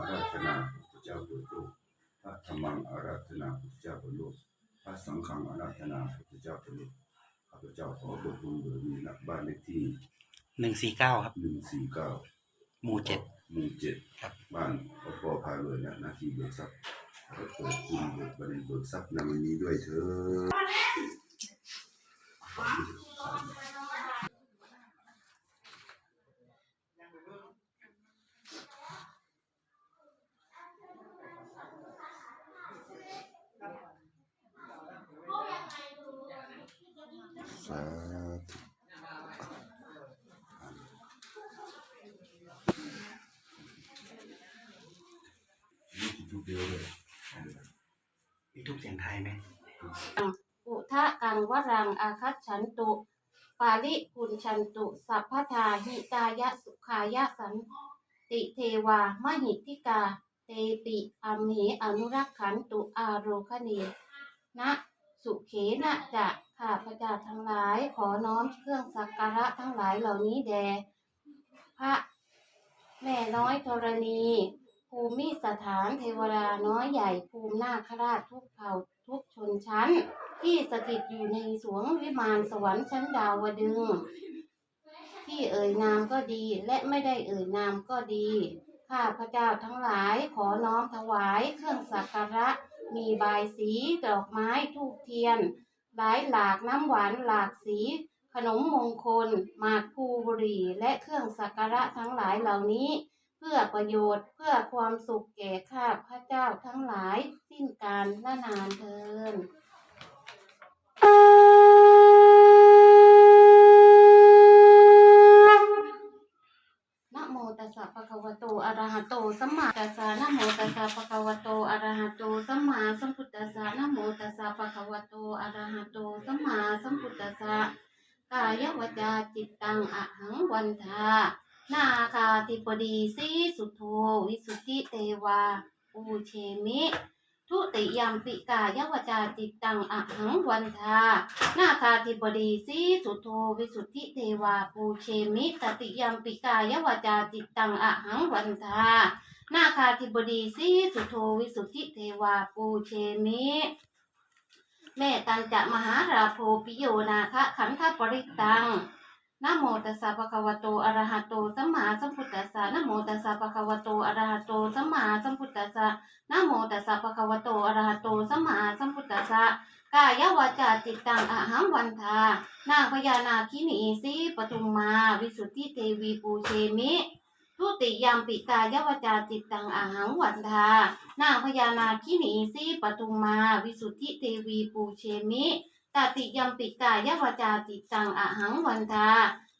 อาราธนาพระเจ้าโดยตรงพระธรรมังอาราธนาพระเจ้าบนโลกพระสังฆังอาราธนาพระเจ้าบนโลกข้าพเจ้าขอบทบุญบารมีนักบ้านเลขที่หนึ่งสี่เก้าครับหนึ่งสี่เก้าหมู่เจ็ดหมู่เจ็ดครับบ้านอปอพารวยนะนาทีเบิกทรัพย์ขอเปิดคุณเบิกบริเบิกทรัพย์นำนี้ด้วยเถิด สาธุนี่คือทุก เดียวเลยมีทุกเสียงไทยไหมอุทะกังวรังอาคัตฉันตุ ปาลิปุญชันตุ สัพพทาหิตายะสุขายะสันติเทวามหิติกา เตปิอัมเหอนุรักขันตุอาโรคเนนะสุเขนะจะข้าพเจ้าทั้งหลายขอน้อมเครื่องสักการะทั้งหลายเหล่านี้แด่พระแม่น้อยธรณี ภูมิสถานเทวดาน้อยใหญ่ภูมินาคราชทุกเผ่าทุกชนชั้น ที่สถิตอยู่ในสวงวิมานสวรรค์ชั้นดาวดึง ที่เอ่ยนามก็ดีและไม่ได้เอ่ยนามก็ดี ข้าพระเจ้าทั้งหลายขอน้อมถวายเครื่องสักการะ มีใบสีดอกไม้ทูบเทียน หลายหลากน้ำหวานหลากสีขนมมงคล หมากภูบุรีและเครื่องสักการะทั้งหลายเหล่านี้ พื่อประโยชน์เพื่อความสุขแก่ข้าพระเจ้าทั้งหลายสิ้นการละนานเทินนะโมตัสสะภะคะวะโตอะระหะโตสัมมาตัสสะนะโมตัสสะภะคะวะโตอะระหะโตสัมมาสัมพุทธัสสะนะโมตัสสะภะคะวะโตอะระหะโตสัมมาสัมพุทธัสสะกายวจาจิตตังอะหังวันทา นาคาธิปดีสีสุโธวิสุทธิเตวาปูเชมิ ทุติยมปิกายวจาจิตตังอะหังวันทานาคาธิบดีสีสุโธวิสุทธิเทวาปูเชมิตติยมปิกายวจาจิตตังอะหังวันทานาคาธิบดีสีสุโธวิสุทธิเทวาปูเชมิเมตันจะมหาราโพปิโยนาคะขันธปริตัง นะโมตัสสะภะคะวะโตอะระหะโตสัมมาสัมพุทธัสสะนะโมตัสสะภะคะวะโตอะระหะโตสัมมาสัมพุทธัสสะนะโมตัสสะภะคะวะโตอะระหะโตสัมมาสัมพุทธัสสะกายวาจาจิตตังอะหังวันทานาพญานาคินีสีปทุมมาวิสุทธิเทวีปูเชมิทุติยามปิกายวาจาจิตตังอะหังวันทานาพญานาคินีสีปทุมมา วิสุทธิเทวีปูเชมิ ตติยมปิกายวาจาจิตตังอะหังวันทา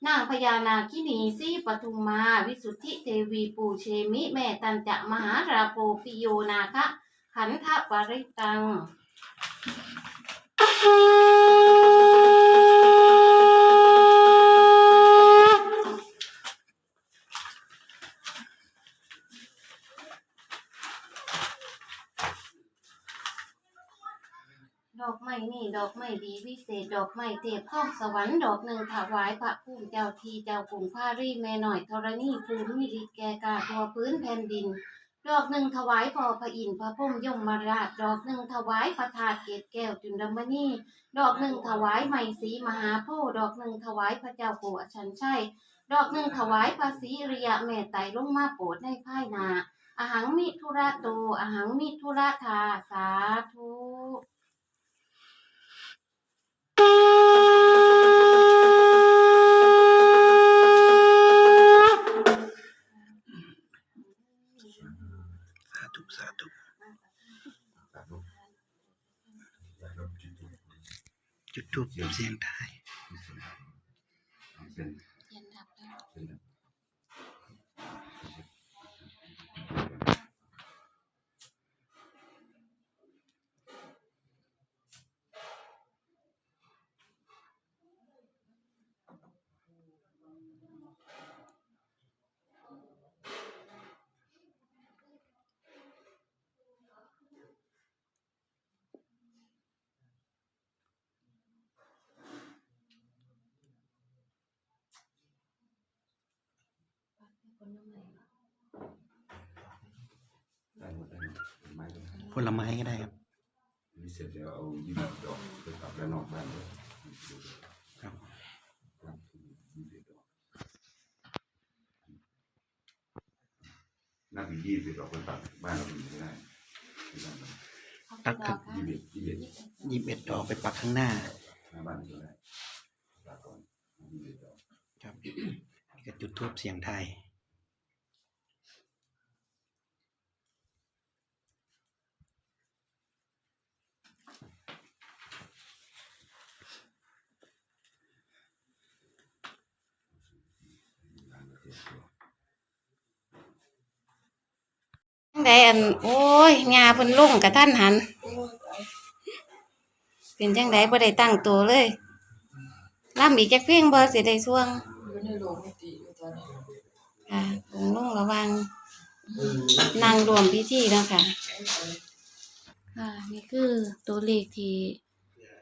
นางพญานาคินีสีปทุมมาวิสุทธิเทวีปูเชมิแม่ตันจะมหาราโปปิโยนาคะขันธปริตัง ดอกไม้นี่ ดอกไม้ดีวิเศษดอกไม้เทพข้องสวรรค์ดอกหนึ่งถวายพระภูมิเจ้าทีเจ้ากรุงพารีแม่หน่อยธรณีภูมิฤทธิ์แก่กาทั่วพื้นแผ่นดิน ดอกหนึ่งถวายพอพระอินทร์พระพรหมยมราชดอกหนึ่งถวายพระธาตุเกศแก้วจุลมณีดอกหนึ่งถวายไม้สีมหาโพธิ์ดอกหนึ่งถวายพระเจ้าปู่ชันชัยดอกหนึ่งถวายพระศรีริยะแม่ไตรลงมาโปรดในภายนาอาหังมิทุระโตอาหังมิทุระทาสาธุ สาธุสาธุ สาธุสาธุ จิตตุจุดทูบเสียงไทย ได้หมดได้หมดเป็นไม้เลยผลไม้ก็ได้ครับ นี่เสร็จแล้วเอายี่สิบดอกไปกลับแล้วนอกบ้านเลยครับยี่สิบดอกนับอีกยี่สิบดอกไปตัดบ้านเราอยู่ไม่ได้ไม่ได้ ตักครับ ยี่สิบยี่สิบยี่สิบเอ็ดดอกไปปักข้างหน้า หน้าบ้านก็ได้ตัดก่อนยี่สิบดอก ครับก็จุดทูบเสียงไทาย จังไดอัน โอ้ยงาเพิ่นลงกับท่านหัน เป็นจังไดบ่ได้ตั้งตัวเลยล่ำอีกจักเพียงบ่สิได้ช่วงอยู่ในโลกมิติอยู่ตอนนี้ค่ะลงลงระวังนั่งรวมพิธีแล้วค่ะ ค่ะ นี่คือตัวเลขที่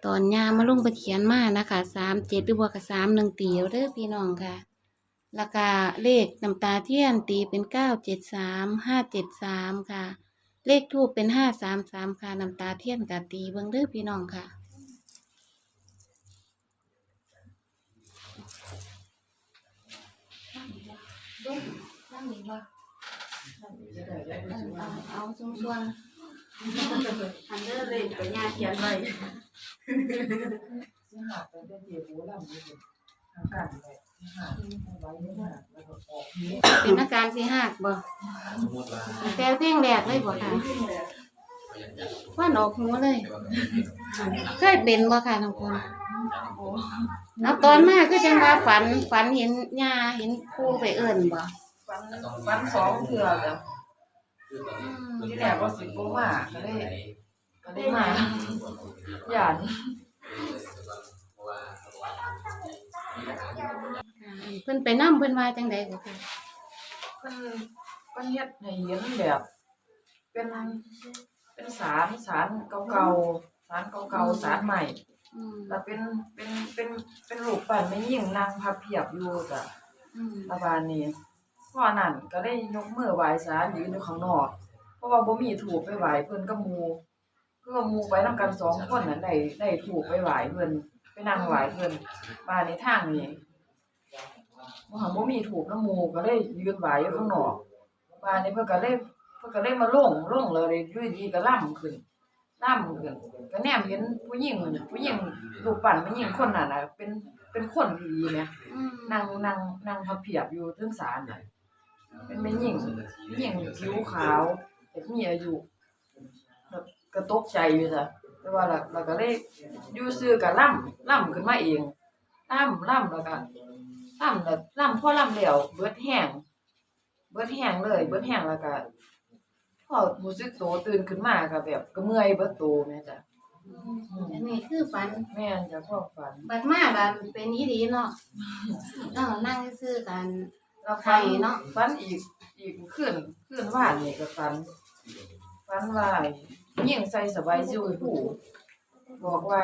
ตอนยามาลงไปเขียนมานะคะสามเจ็ดหรือว่ากับสามหนึ่งตีเด้อพี่น้องค่ะ แล้วก็เลขน้ำตาเทียนตีเป็นเก้าเจ็ดสามห้าเจ็ดสามค่ะ เลขทูปเป็นห้าสามสามค่ะน้ำตาเทียนกับตีเบิ่งเด้อพี่น้องค่ะจะได้ได้ไม่ช่วยเอาช่วงๆอันเดอร์เลยไปยาเขียนไว้สิหาไปได้เดียวโบราณ เลยทาการเลยสิหาเอาไว้ไม่ได้แล้วก็ออกนี้เป็นอาการสิหักบ่แต่เพียงแรกเลยบ่ค่ะว่าออกหูเลย เคยเป็นบ่ค่ะทุกคนแล้วตอนมาคือจังว่าฝันฝันเห็นยาเห็นครูไปเอิ้นบ่ฟันฟันสองเถื่อแล้วที่แรกก็สิบโมมาก็ได้ก็ได้มาหยาด เพิ่นไปนํเพิ่นว่าจังไดบ่ค่ะมันมันเฮ็ดให้เห็นแบบ เป็นเป็นสารสารเก่าๆสารเก่าๆสารใหม่อืมแล้วเป็นเป็นเป็นเป็นรูปปั้นไม่ยิ่งนางพับเพียบอยู่จ้ะอืมประมาณนี้พ่อนั่นก็ได้ยกมือไหว้ศาลยืนอยู่ข้างนอก เพราะว่าบ่มีถูกไปไหว้เพิ่นกับหมู่คือว่าหมู่ไปนำกันสองคนนั้นได้ได้ถูกไปไหว้เพิ่น ไปนั่งไหว้เพิ่นบ้านในทางนี้บ่หันบ่มีถูกนำหมู่ก็เลยยืนไหว้อยู่ข้างนอกบ้านนี้เพิ่นก็เลยเพิ่นก็เลยมาลงลงเลยอยู่ดีๆก็ล่ำขึ้นล่ำขึ้นก็แนมเห็นผู้หญิงผู้หญิงรูปปั้นผู้หญิงคนนั้นน่ะเป็นเป็นคนดีๆแหมอืมนั่งนั่งนั่งพับเพียบอยู่เทึงศาลน่ะเป็นแม่หญิงหญิงผิวขาวแต่มีอายุแบบก็ตกใจอยู่จ้ะ แต่ว่าแล้วแล้วก็เลยอยู่ซื่อก็ล่ำล่ำขึ้นมาเองล่ำล่ำแล้วก็ล่ำแล้วล่ำพอล่ำแล้วเบิดแห้งเบิดแห้งเลย เบิดแห้งแล้วก็พอรู้สึกโตตื่นขึ้นมาก็แบบก็เมื่อยเบิดโตแม่จ้ะอันนี้คือฝันแม่นจ้ะพ่อฝันบัดมาบัดเป็นอีหลีเนาะเออนั่งซื่อๆกันแล้วไข่ฟันเนาะฟันอีกอีกขึ้นขึ้นว่านนี่ก็ฟันฟันว่า ยิ่งใส่สบายซิวผู้บอกว่า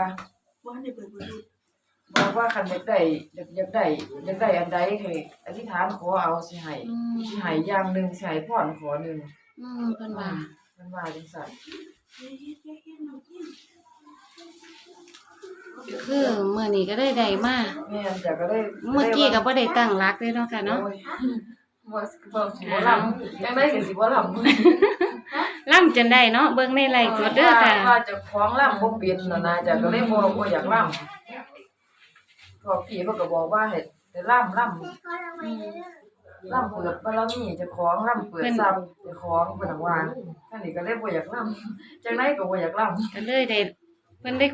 บอกว่าคันอยากได้อยากอยากได้อยากได้อันใดให้อธิษฐานขอเอาสิให้อืมสิให้อย่างหนึงสิให้พรขอหนึงอืมเพิ่นว่ามันว่าจังซั่นคือมื้อนี้ก็ได้ได้มาแม่นจ้ะก็ได้เมื่อกี้ก็บ่ได้ตั้งหลักเลยเนาะค่ะเนาะโอ้ยบ่บ่สิบ่ลำจังได๋ก็สิบ่ลำ ล่ำจนได้เนาะเบิ่งในไลฟ์สดเด้อค่ะว่าเจะคล้าของล่ำบ่เป็นน่ะนะจ้ะก็เลยบ่บ่อยากล่ำพอพี่เขาก็บอกว่าให้ให้ล่ำล่ำล่ำเปิดบารมีเจะคล้าของล่ำเปิดทรัพย์เจะคล้าของเพิ่นน่ะว่าท่านนี่ก็เลยบ่อยากล่ำจังได๋ก็บ่อยากล่ำก็เลยได้เพิ่นได้